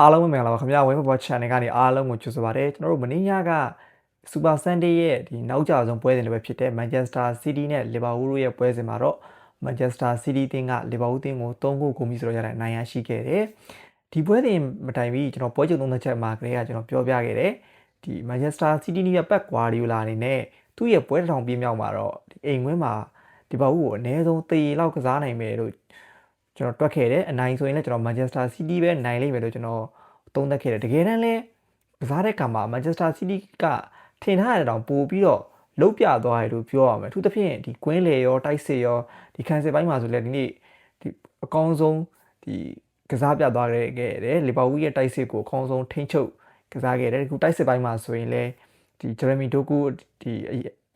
အားလုံးပဲမင်္ဂလာပါခင်ဗျာဝင်းဘော channel ကနေအားလုံးကိုကြိုဆိုပါရစေကျွန်တော်တို့မင်းညက Super Sunday ရဲ့ဒီနောက်ကြဆုံးပွဲစဉ်တွေပဲဖြစ်တဲ့ Manchester City နဲ့ Liverpool တို့ရဲ့ပွဲစဉ်မှာတော့ Manchester City တင်းက Liverpool တင်းကို3ဂိုးကိုမီဆိုတော့ရတဲ့အနိုင်ရရှိခဲ့တယ်ဒီပွဲစဉ်မတိုင်မီကျွန်တော်ပွဲချုပ်သုံးသက်ချက်မှာကလေးကကျွန်တော်ပြောပြခဲ့တယ်ဒီ Manchester City ရဲ့ Pep Guardiola အနေနဲ့သူ့ရဲ့ပွဲတစ်ထောင်ပြင်းမြောက်မှာတော့ဒီအိမ်ဝင်းမှာ Liverpool ကိုအနည်းဆုံးသေလောက် ကစားနိုင်မယ်လို့ ကျွန်တော်တွက်ခဲ့တယ်အနိုင်ဆိုရင်လည်းကျွန်တော် Manchester City ပဲနိုင်လိမ့်မယ်လို့ကျွန်တော်သုံးသပ်ခဲ့တယ်တကယ်တမ်းလည်းကစားတဲ့ကံမှာ Manchester City ကထင်ထားရတဲ့တောင်ပို့ပြီးတော့လုတ်ပြသွားတယ်လို့ပြောရမယ်အထူးသဖြင့်ဒီကွင်းလေရောတိုက်စစ်ရောဒီခံစစ်ပိုင်းမှာဆိုလည်းဒီနေ့ဒီအကောင်းဆုံးဒီကစားပြသွားခဲ့ခဲ့တယ်လီဗာပူးရဲ့တိုက်စစ်ကိုအကောင်းဆုံးထိန်းချုပ်ကစားခဲ့တယ်ဒီခုတိုက်စစ်ပိုင်းမှာဆိုရင်လည်းဒီ Jeremy Doku ဒီ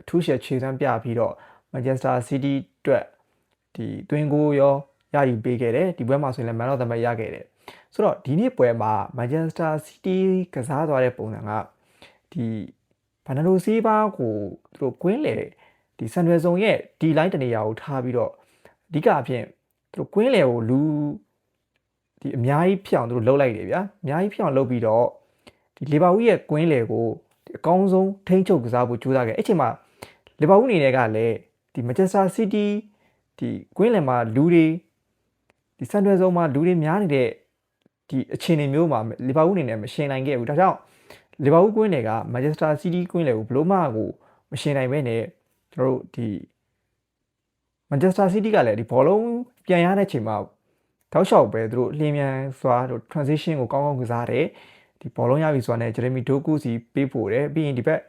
အထူးရှယ်ခြေစမ်းပြပြီးတော့ Manchester City အတွက်ဒီတွင်ကိုရော ရယူပေးခဲ့တယ်ဒီပွဲမှာဆိုရင်လည်း Man of the Match ရခဲ့တယ်ဆိုတော့ဒီနေ့ပွဲမှာ Manchester City ကစားသွားတဲ့ပုံစံကဒီဘန်နလိုစီးပါးကိုသူတို့ကွင်းလေဒီဆန်ရွယ်စုံရဲ့ဒီ line တနေရာကိုထားပြီးတော့အဓိကအဖြစ်သူတို့ကွင်းလေကိုလူဒီအများကြီးဖြစ်အောင်သူတို့လှုပ်လိုက်တယ်ဗျာအများကြီးဖြစ်အောင်လှုပ်ပြီးတော့ဒီလီဗာပူးရဲ့ကွင်းလေကိုဒီအကောင်းဆုံးထိန်းချုပ်ကစားဖို့ကြိုးစားခဲ့အဲ့ချိန်မှာလီဗာပူးအနေနဲ့ကလည်းဒီ Manchester City ဒီကွင်းလယ်မှာလူတွေ ဒီစန်တွယ်ဆုံးမှာလူတွေများနေတဲ့ဒီအခြေအနေမျိုးမှာလီဗာပူးအနေနဲ့မရှင်နိုင်ခဲ့ဘူးဒါကြောင့်လီဗာပူးကွင်းလယ်ကမန်ချက်စတာစီးတီးကွင်းလယ်ကိုဘလို့မှကိုမရှင်နိုင်ပဲနဲ့ကျွန်တော်တို့ဒီမန်ချက်စတာစီးတီးကလည်းဒီဘောလုံးပြန်ရတဲ့အချိန်မှာထောက်လျှောက်ပဲသူတို့လျင်မြန်စွာတို့ transition ကိုကောင်းကောင်းကစားတယ်ဒီဘောလုံးရပြီဆိုတာနဲ့ဂျယ်ရမီဒိုကူစီပေးပို့တယ်ပြီးရင်ဒီဘက်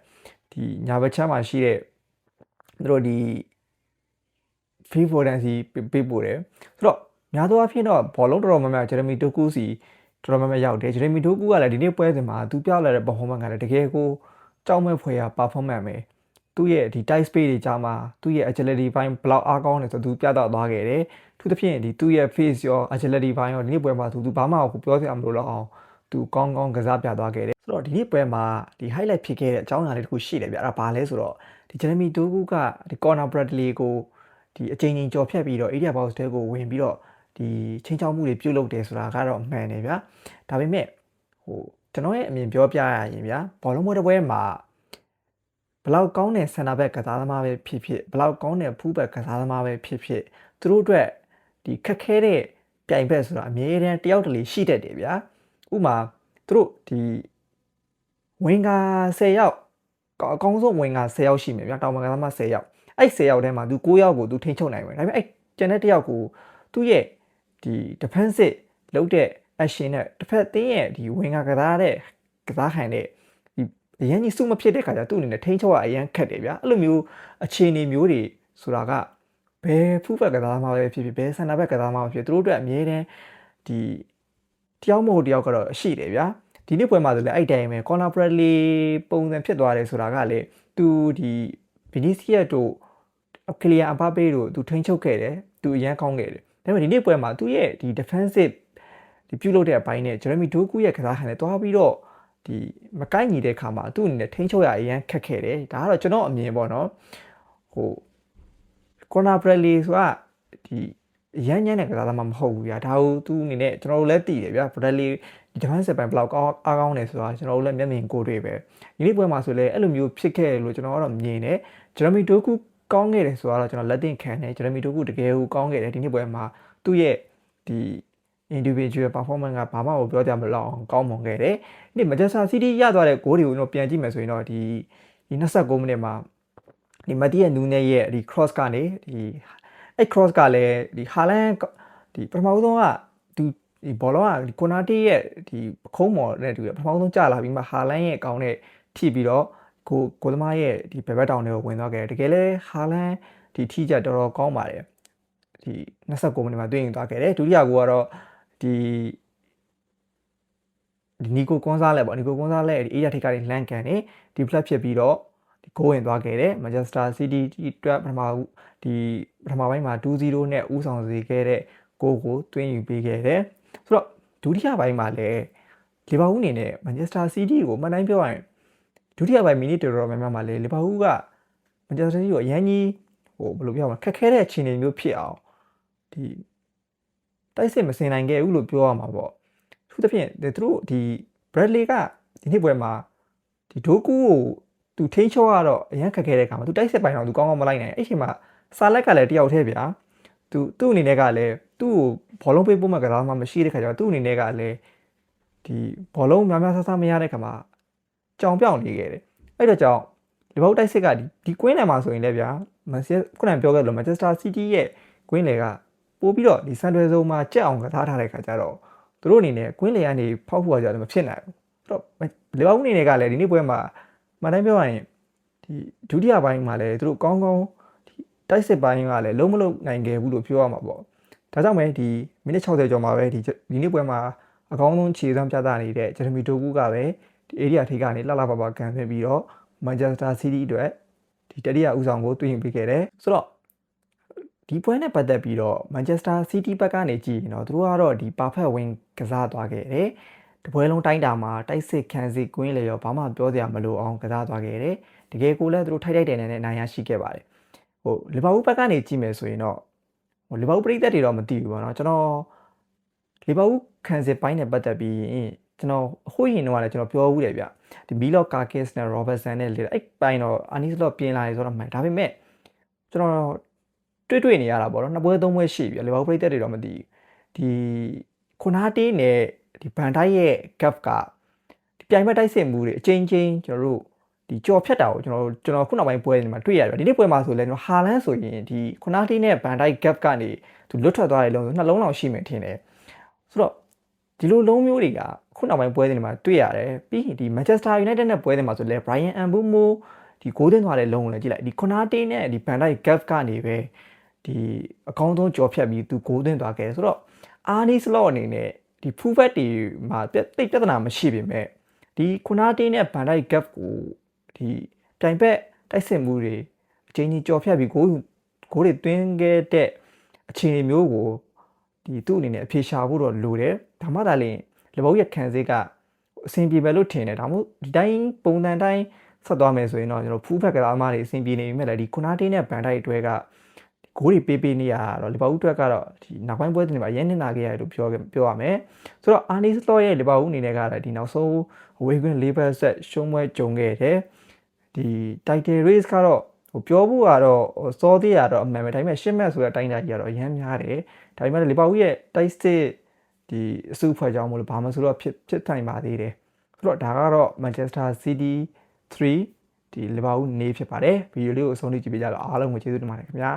ဒီညာဘက်ချမ်းမှာရှိတဲ့သူတို့ဒီ free foden စီပေးပို့တယ်ဆိုတော့ များသောအားဖြင့်တော့ဘောလုံးတော်တော်များများဂျယ်ရမီဒိုကူစီတော်တော်များများရောက်တယ်ဂျယ်ရမီဒိုကူကလည်းဒီနေ့ပွဲစဉ်မှာသူပြလာတဲ့ performance ကလည်းတကယ်ကိုကြောက်မဲ့ဖွယ်ရာ performance ပဲသူ့ရဲ့ဒီ tight space တွေကြားမှာသူ့ရဲ့ agility ဘိုင်းဘလောက်အားကောင်းတယ်ဆိုသူပြတော့သွားခဲ့တယ်သူသဖြင့်ဒီသူ့ရဲ့ face ရော agility ဘိုင်းရောဒီနေ့ပွဲမှာသူသူဘာမှကိုပြောစရာမလိုတော့အောင်သူကောင်းကောင်းကစားပြသွားခဲ့တယ်ဆိုတော့ဒီနေ့ပွဲမှာဒီ highlight ဖြစ်ခဲ့တဲ့အကြောင်းအရာလေးတစ်ခုရှိတယ်ဗျအဲ့ဒါဘာလဲဆိုတော့ဒီ Jeremy Doku ကဒီ corner Bradley ကိုဒီအချိန်ချင်းကြော်ဖြတ်ပြီးတော့ area box တဲကိုဝင်ပြီးတော့ ဒီချင်းချောက်မှုတွေပြုတ်လုပ်တယ်ဆိုတာကတော့မှန်တယ်ဗျာဒါပေမဲ့ဟိုကျွန်တော်ရဲ့အမြင်ပြောပြရရင်ဗျာဘောလုံးပွဲတစ်ပွဲမှာဘလောက်ကောင်းတဲ့ဆန်နာဘက်ကစားသမားပဲဖြစ်ဖြစ်ဘလောက်ကောင်းတဲ့ဖူးဘက်ကစားသမားပဲဖြစ်ဖြစ်သူတို့အတွက်ဒီခက်ခဲတဲ့ပြိုင်ဘက်ဆိုတာအမြဲတမ်းတယောက်တလေရှိတတ်တယ်ဗျာဥမာသူတို့ဒီဝင်က10ယောက်အကောင်းဆုံးဝင်က10ယောက်ရှိမယ်ဗျာတောင်ပံကစားသမား10ယောက်အဲ့10ယောက်ထဲမှာသူ9ယောက်ကိုသူထိန်းချုပ်နိုင်မယ်ဒါပေမဲ့အဲ့ကျန်တဲ့တယောက်ကိုသူ့ရဲ့ ဒီ defensive လုပ်တဲ့ action နဲ့တစ်ဖက်သင်းရဲ့ဒီဝင်ကကစားတဲ့ကစားခံတဲ့ဒီအရင်ကြီးစုမဖြစ်တဲ့ခါကျသူ့အနေနဲ့ထိန်းချုပ်ရအရင်ခက်တယ်ဗျာအဲ့လိုမျိုးအခြေအနေမျိုးတွေဆိုတာကဘယ်ဖူးဘက်ကစားမှာပဲဖြစ်ဖြစ်ဘယ်ဆန္ဒဘက်ကစားမှာဖြစ်သူတို့အတွက်အမြဲတမ်းဒီတယောက်မဟုတ်တယောက်ကတော့ရှိတယ်ဗျာဒီနေ့ပွဲမှာဆိုလည်းအဲ့တိုင်းပဲ corner bradley ပုံစံဖြစ်သွားတယ်ဆိုတာကလေသူဒီ vinicius တို့ကလီယာအပါပေးတို့သူထိန်းချုပ်ခဲ့တယ်သူအရန်ကောင်းခဲ့တယ် ဒါပေမဲ့ဒီနေ့ပွဲမှာသူ့ရဲ့ဒီ defensive ဒီပြုတ်လုပ်တဲ့အပိုင်းနဲ့ Jeremy Doku ရဲ့ကစားခံနဲ့တွားပြီးတော့ဒီမကိုက်ညီတဲ့ခါမှာသူ့အနေနဲ့ထိန်းချုပ်ရအရန်ခက်ခဲ့တယ်ဒါကတော့ကျွန်တော်အမြင်ပေါ့နော်ဟို corner Bradley ဆိုတာဒီရမ်းညံ့တဲ့ကစားသမားမဟုတ်ဘူးဗျာဒါကိုသူအနေနဲ့ကျွန်တော်တို့လည်းသိတယ်ဗျာ Bradley ဒီ defensive ပိုင်းဘယ်လောက်အားကောင်းတယ်ဆိုတာကျွန်တော်တို့လည်းမျက်မြင်ကိုယ်တွေ့ပဲဒီနေ့ပွဲမှာဆိုလည်းအဲ့လိုမျိုးဖြစ်ခဲ့တယ်လို့ကျွန်တော်ကတော့မြင်တယ် Jeremy Doku ကောင်းခဲ့တယ်ဆိုတော့ကျွန်တော်လက်တင်ခံတယ်ဂျယ်ရမီတိုကူတကယ်ကိုကောင်းခဲ့တယ်ဒီနေ့ပွဲမှာသူ့ရဲ့ဒီ individual performance ကဘာမှမပြောကြမလို့အောင်ကောင်းမွန်ခဲ့တယ်ဒီ Manchester City ရသွားတဲ့ဂိုးတွေကိုကျွန်တော်ပြန်ကြည့်မယ်ဆိုရင်တော့ဒီဒီ29မိနစ်မှာဒီမတီးရဲ့နူးနဲ့ရဲ့ဒီ cross ကနေဒီအဲ့ cross ကလည်းဒီဟာလန်ဒီပထမဆုံးကသူဒီဘောလုံးကဒီကိုနာတီရဲ့ဒီခုံးမော်နဲ့တူတယ်ပထမဆုံးကျလာပြီးမှဟာလန်ရဲ့ကောင်းတဲ့ထိပြီးတော့ ကိုကိုသမားရဲ့ဒီဘယ်ဘက်တောင်တွေကိုဝင်သွားခဲ့တယ်တကယ်လဲဟာလန်ဒီထိချက်တော်တော်ကောင်းပါတယ်ဒီ29မိနစ်မှာတွေ့ရင်သွားခဲ့တယ်ဒုတိယကိုကတော့ဒီဒီနီကိုကွန်ဆာလက်ပေါ့နီကိုကွန်ဆာလက်ဒီအေးရထိပ်ကနေလန့်ကန်နေဒီဖလက်ဖြစ်ပြီးတော့ဒီဂိုးဝင်သွားခဲ့တယ်မန်ချက်စတာစီးတီးဒီတွက်ပထမဒီပထမပိုင်းမှာ2-0နဲ့ဦးဆောင်စေခဲ့တဲ့ဂိုးကိုတွင်းယူပေးခဲ့တယ်ဆိုတော့ဒုတိယပိုင်းမှာလည်းလီဗာပူးအနေနဲ့မန်ချက်စတာစီးတီးကိုမှန်တိုင်းပြောရရင် ဒုတိယပိုင်းမိနစ်တော်တော်များများမှာလေလီဗာပူးကမန်ချက်စတာစီးတီးကိုအရင်ကြီးဟိုဘယ်လိုပြောမလဲခက်ခဲတဲ့အခြေအနေမျိုးဖြစ်အောင်ဒီတိုက်စစ်မစင်နိုင်ခဲ့ဘူးလို့ပြောရမှာပေါ့သူသဖြင့်သူတို့ဒီ Bradley ကဒီနေ့ပွဲမှာဒီဒိုကူကိုသူထိန်းချောရတော့အရန်ခက်ခဲတဲ့အခါမှာသူတိုက်စစ်ပိုင်းတော့သူကောင်းကောင်းမလိုက်နိုင်အဲ့ချိန်မှာစာလက်ကလည်းတယောက်တည်းဗျာသူသူ့အနေနဲ့ကလည်းသူ့ကိုဘောလုံးပေးဖို့မှကစားမှမရှိတဲ့ခါကျတော့သူ့အနေနဲ့ကလည်းဒီဘောလုံးများများဆဆမရတဲ့ခါမှာ ကြောင်ပြောင်နေခဲ့တယ်အဲ့တော့ကြောင့်ဒီဘောက်တိုက်စစ်ကဒီဒီကွင်းလယ်မှာဆိုရင်လည်းဗျာမန်ချက်ခုနကပြောခဲ့လို့မန်ချက်စတာစီးတီးရဲ့ကွင်းလယ်ကပို့ပြီးတော့ဒီဆန်တွယ်စုံမှာကြက်အောင်ကစားထားတဲ့ခါကျတော့သူတို့အနေနဲ့ကွင်းလယ်ကနေဖောက်ဖို့ကကြတော့မဖြစ်နိုင်ဘူးတော့လီဗာပူးအနေနဲ့ကလည်းဒီနေ့ပွဲမှာမန်တိုင်းပြောရရင်ဒီဒုတိယပိုင်းမှာလည်းသူတို့ကောင်းကောင်းဒီတိုက်စစ်ပိုင်းကလည်းလုံးမလုံးနိုင်ခဲ့ဘူးလို့ပြောရမှာပေါ့ဒါကြောင့်ပဲဒီမိနစ်60ကျော်မှာပဲဒီဒီနေ့ပွဲမှာအကောင်းဆုံးခြေစွမ်းပြသနေတဲ့ဂျယ်ရမီတိုကူကပဲ ဒီ area ထိပ်ကနေလှလှပပကန်ဆင်းပြီးတော့မန်ချက်စတာစီးတီးအတွက်ဒီတတိယဦးဆောင်ကိုတွင်ပေးခဲ့တယ်ဆိုတော့ဒီပွဲနဲ့ပတ်သက်ပြီးတော့မန်ချက်စတာစီးတီးဘက်ကနေကြည့်ရင်တော့သူတို့ကတော့ဒီ perfect win ကစားသွားခဲ့တယ်တပွဲလုံးတိုင်းတာမှာတိုက်စစ်ခံစီကွင်းလေရောဘာမှပြောစရာမလိုအောင်ကစားသွားခဲ့တယ်တကယ်ကိုလည်းသူတို့ထိုက်ထိုက်တယ်နဲ့နိုင်ရရှိခဲ့ပါတယ်ဟိုလီဗာပူးဘက်ကနေကြည့်မယ်ဆိုရင်တော့ဟိုလီဗာပူးပြည်သက်တွေတော့မသိဘူးပေါ့နော်ကျွန်တော်လီဗာပူးခံစစ်ပိုင်းနဲ့ပတ်သက်ပြီးရင် ကျွန်တော်ဟိုရင်တော့လည်းကျွန်တော်ပြောဦးတယ်ဗျဒီမီလော့ကာကစ်နဲ့ရောဘတ်ဆန်နဲ့လေအဲ့ပိုင်းတော့အာနီစလော့ပြင်လာရေဆိုတော့မှန်ဒါပေမဲ့ကျွန်တော်တွေ့တွေ့နေရတာပေါ့နော်နှစ်ပွဲသုံးပွဲရှိပြီလီဗာပူးပြည်သက်တွေတော့မသိဘူးဒီခွန်ဟာတေးနဲ့ဒီဘန်တိုက်ရဲ့ gap ကဒီပြိုင်ဘက်တိုက်စစ်မှုတွေအချင်းချင်းကျွန်တော်တို့ဒီကြော်ဖြတ်တာကိုကျွန်တော်ကျွန်တော်ခုနောက်ပိုင်းပွဲတွေမှာတွေ့ရတယ်ဒီနေ့ပွဲမှာဆိုလဲကျွန်တော်ဟာလန်ဆိုရင်ဒီခွန်ဟာတေးနဲ့ဘန်တိုက် gap ကနေသူလွတ်ထွက်သွားတဲ့လုံးဆိုနှလုံးလောက်ရှိမယ်ထင်တယ်ဆိုတော့ ဒီလိုလုံးမျိုးတွေကခုနောက်ပိုင်းပွဲတွေမှာတွေ့ရတယ်ပြီးရင်ဒီ Manchester United နဲ့ပွဲတွေမှာဆိုလဲ Brian Mbeumo ဒီ golden သွားတဲ့လုံးကိုလည်းကြည့်လိုက်ဒီ Konate နဲ့ဒီ Van Dijk gap ကနေပဲဒီအကောင်းဆုံးကြော်ဖြတ်ပြီးသူ golden သွားခဲ့ဆိုတော့ Arne Slot အနေနဲ့ဒီ fullback တွေမှာတိတ်ပြဿနာမရှိပေမဲ့ဒီ Konate နဲ့ Van Dijk gap ကိုဒီတိုင်ဘက်တိုက်စစ်မှုတွေအချိန်ကြီးကြော်ဖြတ်ပြီး goal ဂိုးတွေသွင်းခဲ့တဲ့အခြေအနေမျိုးကိုဒီသူ့အနေနဲ့အဖြေရှာဖို့တော့လိုတယ် ဒါမှသာလျှင်လဘောရဲ့ခံစစ်ကအဆင်ပြေပဲလို့ထင်တယ်ဒါမှမဟုတ်ဒီတိုင်းပုံစံတိုင်းဆက်သွားမယ်ဆိုရင်တော့ကျွန်တော်ဖူးဖက်ကစားသမားတွေအဆင်ပြေနေပြီမဲ့လည်းဒီခုနာတေးနဲ့ဘန်တိုက်အတွဲကဂိုးတွေပေးပေးနေရတော့လီဗာပူးအတွက်ကတော့ဒီနောက်ပိုင်းပွဲတွေမှာရန်နေနာခဲ့ရတယ်လို့ပြောပြောရမယ်ဆိုတော့အာနီစလော့ရဲ့လီဗာပူးအနေနဲ့ကလည်းဒီနောက်ဆုံးဝေးကွင်းလေးဘက်ဆက်ရှုံးပွဲကြုံခဲ့တယ်ဒီ title race ကတော့ဟိုပြောဖို့ကတော့စောသေးရတော့အမှန်ပဲဒါပေမဲ့ရှစ်မက်ဆိုတဲ့အတိုင်းအတာကြီးကတော့အများများတယ်ဒါပေမဲ့လီဗာပူးရဲ့တိုက်စစ် ဒီအစုဖွဲ့ကြောင်းမလို့ဘာမှဆိုတော့ဖြစ်ဖြစ်နိုင်ပါသေးတယ်ဆိုတော့ဒါကတော့ Manchester City 3ဒီလီဗာပူးနေဖြစ်ပါတယ်ဗီဒီယိုလေးကိုအဆုံးထိကြည့်ပေးကြတော့အားလုံးကိုကျေးဇူးတင်ပါတယ်ခင်ဗျာ